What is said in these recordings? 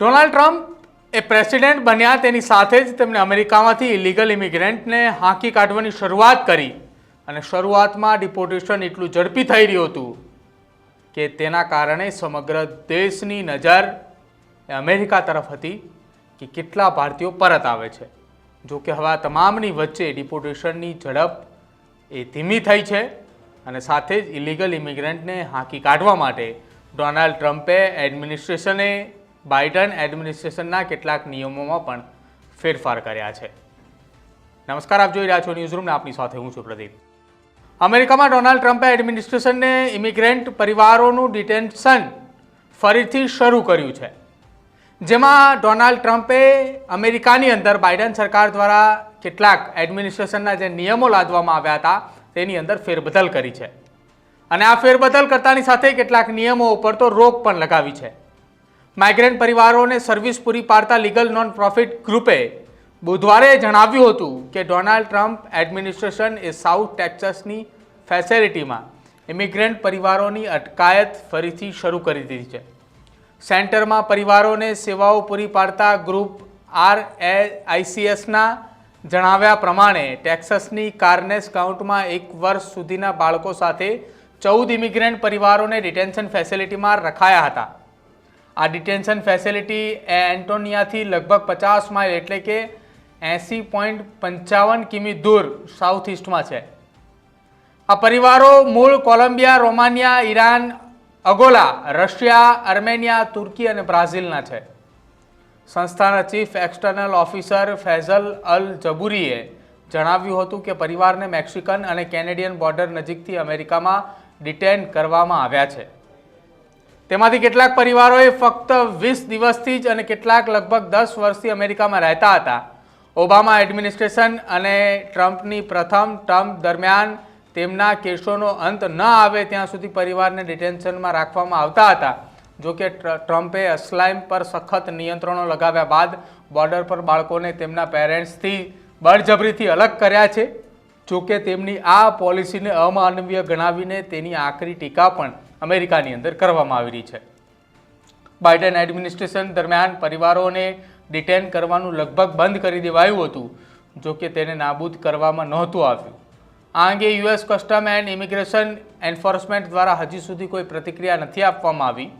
Donald Trump એ president બન્યા તેની સાથે જ તેમણે અમેરિકામાંથી ઇલીગલ ઇમિગ્રન્ટને હાંકી કાઢવાની શરૂઆત કરી અને શરૂઆતમાં ડિપોર્ટેશન એટલું ઝડપી થઈ રહ્યું હતું કે તેના કારણે સમગ્ર દેશની નજર એ અમેરિકા તરફ હતી કે કેટલા ભારતીયો પરત આવે છે. જો કે હવે આ તમામની વચ્ચે ડિપોર્ટેશનની ઝડપ એ ધીમી થઈ છે અને સાથે જ ઇલીગલ ઇમિગ્રન્ટને હાંકી કાઢવા માટે ડોનાલ્ડ ટ્રમ્પે એડમિનિસ્ટ્રેશને બાઇડન એડમિનિસ્ટ્રેશનના કેટલાક નિયમોમાં પણ ફેરફાર કર્યા છે. નમસ્કાર, આપ જોઈ રહ્યા છો ન્યૂઝરૂમને આપની સાથે હું છું પ્રદીપ. અમેરિકામાં ડોનાલ્ડ ટ્રમ્પે એડમિનિસ્ટ્રેશનને ઇમિગ્રન્ટ પરિવારોનું ડિટેન્શન ફરીથી શરૂ કર્યું છે. જેમાં ડોનાલ્ડ ટ્રમ્પે અમેરિકાની અંદર બાઇડન સરકાર દ્વારા કેટલાક એડમિનિસ્ટ્રેશનના જે નિયમો લાદવામાં આવ્યા હતા, તેની અંદર ફેરબદલ કરી છે. અને આ ફેરબદલ કરતાની સાથે કેટલાક નિયમો ઉપર તો રોક પણ લગાવી છે. માઇગ્રન્ટ પરિવારોને સર્વિસ પૂરી પાડતા લીગલ નોન પ્રોફિટ ગ્રુપે બુધવારે જણાવ્યું હતું કે ડોનાલ્ડ ટ્રમ્પ એડમિનિસ્ટ્રેશન એ સાઉથ ટેક્સાસની ફેસિલિટીમાં ઇમિગ્રન્ટ પરિવારોની અટકાયત ફરીથી શરૂ કરી દીધી છે. સેન્ટરમાં પરિવારોને સેવાઓ પૂરી પાડતા ગ્રુપ આર એ આઈસીએસના જણાવ્યા પ્રમાણે ટેક્સાસની કારનેસ કાઉન્ટમાં એક વર્ષ સુધીના બાળકો સાથે ચૌદ ઇમિગ્રન્ટ પરિવારોને ડિટેન્શન ફેસિલિટીમાં રખાયા હતા. આ ડિટેન્શન ફેસિલિટી એ એન્ટોનિયાથી લગભગ પચાસ માઇલ એટલે કે એંસી પોઈન્ટ પંચાવન કિમી દૂર સાઉથ ઇસ્ટમાં છે. આ પરિવારો મૂળ Colombia, Romania, Iran, Angola, Russia, Armenia, Turkey અને બ્રાઝિલના છે. સંસ્થાના chief external officer Faisal Al જબુરીએ જણાવ્યું હતું કે પરિવારને મેક્સિકન અને કેનેડિયન બોર્ડર નજીકથી અમેરિકામાં ડિટેન કરવામાં આવ્યા છે. તેમાંથી કેટલાક પરિવારોએ ફક્ત વીસ દિવસથી જ અને કેટલાક લગભગ દસ વર્ષથી અમેરિકામાં રહેતા હતા. ઓબામા એડમિનિસ્ટ્રેશન અને ટ્રમ્પની પ્રથમ ટર્મ દરમિયાન તેમના કેસોનો અંત ન આવે ત્યાં સુધી પરિવારને ડિટેન્શનમાં રાખવામાં આવતા હતા. જો કે ટ્રમ્પે અસ્લાઇમ પર સખત નિયંત્રણો લગાવ્યા બાદ બોર્ડર પર બાળકોને તેમના પેરેન્ટ્સથી બળજબરીથી અલગ કર્યા છે. જો કે તેમની આ પોલિસીને અમાનવીય ગણાવીને તેની આકરી ટીકા પણ અમેરિકાની અંદર કરવામાં આવી રહી છે. બાઇડન એડમિનિસ્ટ્રેશન દરમિયાન પરિવારોને ડિટેન કરવાનું લગભગ બંધ કરી દેવાયું હતું, જો કે તેને નાબૂદ કરવામાં નહોતું આવ્યું. આ અંગે US custom and immigration enforcement દ્વારા હજી સુધી કોઈ પ્રતિક્રિયા નથી આપવામાં આવી.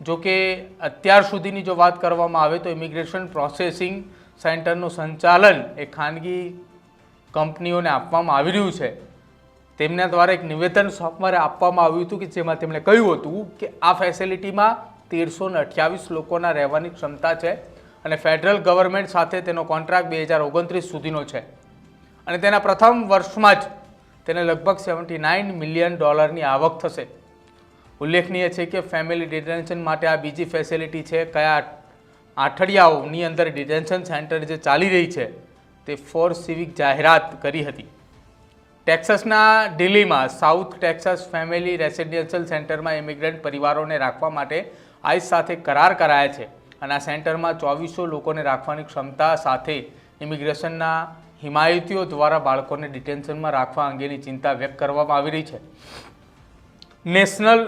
જો કે અત્યાર સુધીની જો વાત કરવામાં આવે તો ઇમિગ્રેશન પ્રોસેસિંગ સેન્ટરનું સંચાલન એ ખાનગી કંપનીઓને આપવામાં આવી રહ્યું છે. તેમના દ્વારા એક નિવેદન સોમવારે આપવામાં આવ્યું હતું કે જેમાં તેમણે કહ્યું હતું કે આ ફેસિલિટીમાં તેરસો ને અઠ્યાવીસ લોકોના રહેવાની ક્ષમતા છે અને ફેડરલ ગવર્મેન્ટ સાથે તેનો કોન્ટ્રાક્ટ બે હજાર ઓગણત્રીસ સુધીનો છે. અને તેના પ્રથમ વર્ષમાં જ તેને લગભગ સેવન્ટી નાઇન મિલિયન ડોલરની આવક થશે. ઉલ્લેખનીય છે કે ફેમિલી ડિટેન્શન માટે આ બીજી ફેસિલિટી છે. કયા અઠડિયાઓની અંદર ડિટેન્શન સેન્ટર જે ચાલી રહી છે, તે ફોર સિવિક જાહેરાત કરી હતી. ટેક્સાસના દિલ્હીમાં સાઉથ ટેક્સાસ ફેમિલી રેસિડેન્શિયલ સેન્ટરમાં ઇમિગ્રન્ટ પરિવારોને રાખવા માટે આઈસ સાથે કરાર કરાયા છે. અને આ સેન્ટરમાં ચોવીસો લોકોને રાખવાની ક્ષમતા સાથે ઇમિગ્રેશનના હિમાયતીઓ દ્વારા બાળકોને ડિટેન્શનમાં રાખવા અંગેની ચિંતા વ્યક્ત કરવામાં આવી રહી છે. નેશનલ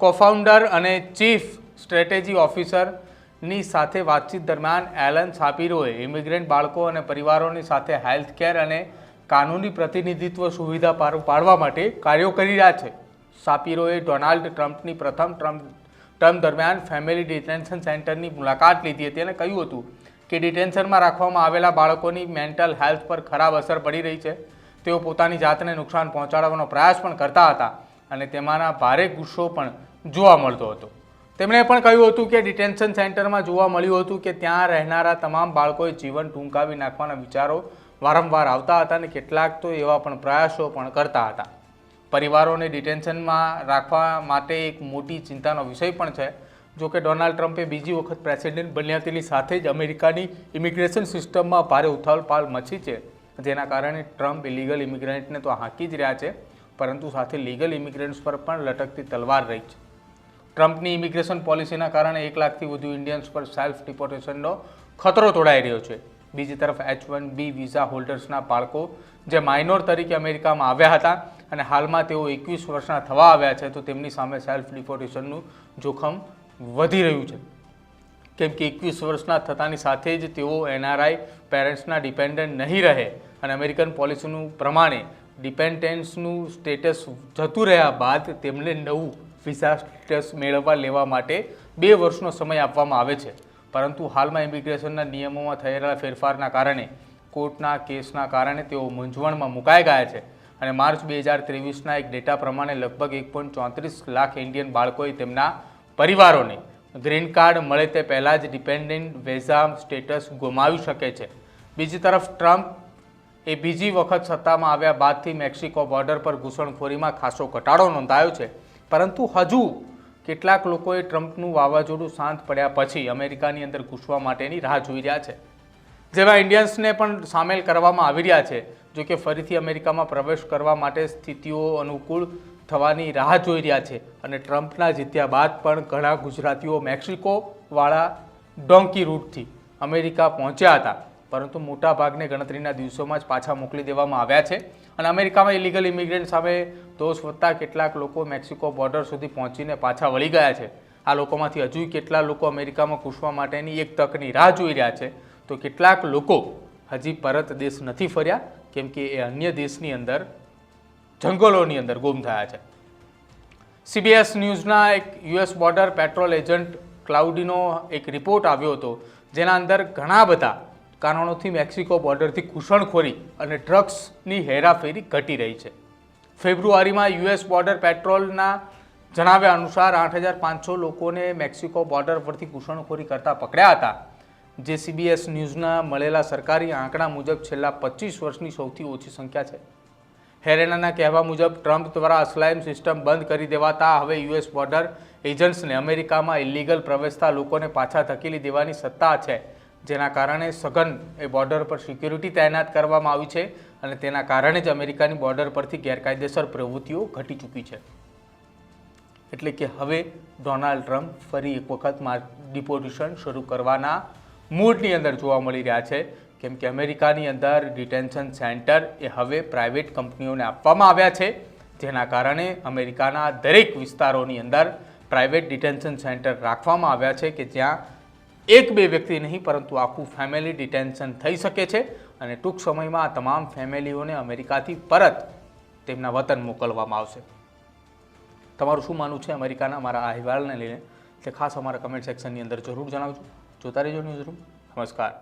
કોફાઉન્ડર અને ચીફ સ્ટ્રેટેજી ઓફિસરની સાથે વાતચીત દરમિયાન એલન સાપીરોએ ઇમિગ્રન્ટ બાળકો અને પરિવારોની સાથે હેલ્થ કેર અને કાનૂની પ્રતિનિધિત્વ સુવિધા પાડવા માટે કાર્યો કરી રહ્યા છે. સાપીરોએ ડોનાલ્ડ ટ્રમ્પની પ્રથમ ટ્રમ્પ ટર્મ દરમિયાન ફેમિલી ડિટેન્શન સેન્ટરની મુલાકાત લીધી હતી અને કહ્યું હતું કે ડિટેન્શનમાં રાખવામાં આવેલા બાળકોની મેન્ટલ હેલ્થ પર ખરાબ અસર પડી રહી છે. તેઓ પોતાની જાતને નુકસાન પહોંચાડવાનો પ્રયાસ પણ કરતા હતા અને તેમાંના ભારે ગુસ્સો પણ જોવા મળતો હતો. તેમણે પણ કહ્યું હતું કે ડિટેન્શન સેન્ટરમાં જોવા મળ્યું હતું કે ત્યાં રહેનારા તમામ બાળકોએ જીવન ટૂંકાવી નાખવાના વિચારો વારંવાર આવતા હતા અને કેટલાક તો એવા પણ પ્રયાસો પણ કરતા હતા. પરિવારોને ડિટેન્શનમાં રાખવા માટે એક મોટી ચિંતાનો વિષય પણ છે. જો કે ડોનાલ્ડ ટ્રમ્પે બીજી વખત પ્રેસિડેન્ટ બન્યા તેની સાથે જ અમેરિકાની ઇમિગ્રેશન સિસ્ટમમાં ભારે ઉથલપાલ મચી છે. જેના કારણે ટ્રમ્પ ઇલીગલ ઇમિગ્રન્ટને તો હાંકી જ રહ્યા છે, પરંતુ સાથે લીગલ ઇમિગ્રન્ટ્સ પર પણ લટકતી તલવાર રહી છે. ટ્રમ્પની ઇમિગ્રેશન પોલિસીના કારણે એક લાખથી વધુ ઇન્ડિયન્સ પર સેલ્ફ ડિપોર્ટેશનનો ખતરો તોડાઈ રહ્યો છે. બીજી તરફ એચ વન બી વિઝા હોલ્ડર્સના બાળકો જે માઇનોર તરીકે અમેરિકામાં આવ્યા હતા અને હાલમાં તેઓ એકવીસ વર્ષના થવા આવ્યા છે, તો તેમની સામે સેલ્ફ ડિપોર્ટેશનનું જોખમ વધી રહ્યું છે. કેમ કે એકવીસ વર્ષના થતાની સાથે જ તેઓ એનઆરઆઈ પેરેન્ટ્સના ડિપેન્ડન્ટ નહીં રહે અને અમેરિકન પોલિસીનું પ્રમાણે ડિપેન્ડન્સનું સ્ટેટસ જતું રહ્યા બાદ તેમને નવું વિઝા સ્ટેટસ મેળવવા લેવા માટે બે વર્ષનો સમય આપવામાં આવે છે. પરંતુ હાલમાં ઇમિગ્રેશનના નિયમોમાં થયેલા ફેરફારના કારણે કોર્ટના કેસના કારણે તેઓ મૂંઝવણમાં મુકાઈ ગયા છે અને માર્ચ બે હજાર ત્રેવીસના એક ડેટા પ્રમાણે લગભગ એક પોઈન્ટ ચોત્રીસ લાખ ઇન્ડિયન બાળકોએ તેમના પરિવારોને ગ્રીન કાર્ડ મળે તે પહેલાં જ ડિપેન્ડન્ટ વેઝા સ્ટેટસ ગુમાવી શકે છે. બીજી તરફ ટ્રમ્પ એ બીજી વખત સત્તામાં આવ્યા બાદથી મેક્સિકો બોર્ડર પર ઘૂસણખોરીમાં ખાસો ઘટાડો નોંધાયો છે. પરંતુ હજુ કેટલાક લોકોએ ટ્રમ્પનું વાવાઝોડું શાંત પડ્યા પછી અમેરિકાની અંદર ઘૂસવા માટેની રાહ જોઈ રહ્યા છે. જેવા ઇન્ડિયન્સને પણ સામેલ કરવામાં આવી રહ્યા છે, જો કે ફરીથી અમેરિકામાં પ્રવેશ કરવા માટે સ્થિતિઓ અનુકૂળ થવાની રાહ જોઈ રહ્યા છે અને ટ્રમ્પના જીત્યા બાદ પણ ઘણા ગુજરાતીઓ મેક્સિકોવાળા ડોંકી રૂટથી અમેરિકા પહોંચ્યા હતા. પરંતુ મોટા ભાગને ગણતરીના દિવસોમાં જ પાછા મોકલી દેવામાં આવ્યા છે. અને અમેરિકામાં ઇલીગલ ઇમિગ્રન્ટ સામે દોષ વધતા કેટલાક લોકો મેક્સિકો બોર્ડર સુધી પહોંચીને પાછા વળી ગયા છે. આ લોકોમાંથી હજુ કેટલા લોકો અમેરિકામાં ઘૂસવા માટેની એક તકની રાહ જોઈ રહ્યા છે. તો કેટલાક લોકો હજી પરત દેશ નથી ફર્યા, કેમ કે એ અન્ય દેશની અંદર, જંગલોની અંદર ગુમ થયા છે. સીબીએસ ન્યૂઝના એક યુએસ બોર્ડર પેટ્રોલ એજન્ટ ક્લાઉડીનો એક રિપોર્ટ આવ્યો હતો, જેના અંદર ઘણા બધા કારણોથી મેક્સિકો બોર્ડરથી ઘૂસણખોરી અને ડ્રગ્સની હેરાફેરી ઘટી રહી છે. ફેબ્રુઆરીમાં યુએસ બોર્ડર પેટ્રોલના જણાવ્યા અનુસાર આઠ હજાર પાંચસો લોકોને મેક્સિકો બોર્ડર પરથી ઘૂસણખોરી કરતા પકડ્યા હતા. જે સીબીએસ ન્યૂઝના મળેલા સરકારી આંકડા મુજબ છેલ્લા પચીસ વર્ષની સૌથી ઓછી સંખ્યા છે. હેરેનાના કહેવા મુજબ, ટ્રમ્પ દ્વારા અસલાયમ સિસ્ટમ બંધ કરી દેવાતા હવે યુએસ બોર્ડર એજન્ટ્સને અમેરિકામાં ઇલીગલ પ્રવેશતા લોકોને પાછા ધકેલી દેવાની સત્તા છે. જેના કારણે સઘન એ બોર્ડર પર સિક્યુરિટી તૈનાત કરવામાં આવી છે અને તેના કારણે જ અમેરિકાની બોર્ડર પરથી ગેરકાયદેસર પ્રવૃત્તિઓ ઘટી ચૂકી છે. એટલે કે હવે ડોનાલ્ડ ટ્રમ્પ ફરી એક વખત ડિપોઝિશન શરૂ કરવાના મૂડની અંદર જોવા મળી રહ્યા છે. કેમ કે અમેરિકાની અંદર ડિટેન્શન સેન્ટર એ હવે પ્રાઇવેટ કંપનીઓને આપવામાં આવ્યા છે. જેના કારણે અમેરિકાના દરેક વિસ્તારોની અંદર પ્રાઇવેટ ડિટેન્શન સેન્ટર રાખવામાં આવ્યા છે કે જ્યાં એક બે વ્યક્તિ નહીં, પરંતુ આખું ફેમિલી ડિટેન્શન થઈ શકે છે અને ટૂંક સમયમાં આ તમામ ફેમિલીઓને અમેરિકાથી પરત તેમના વતન મોકલવામાં આવશે. તમારું શું માનવું છે અમેરિકાના મારા અહેવાલને લઈને? તે ખાસ અમારા કમેન્ટ સેક્શનની અંદર જરૂર જણાવજો. જોતા રહેજો ન્યૂઝ રૂમ નમસ્કાર.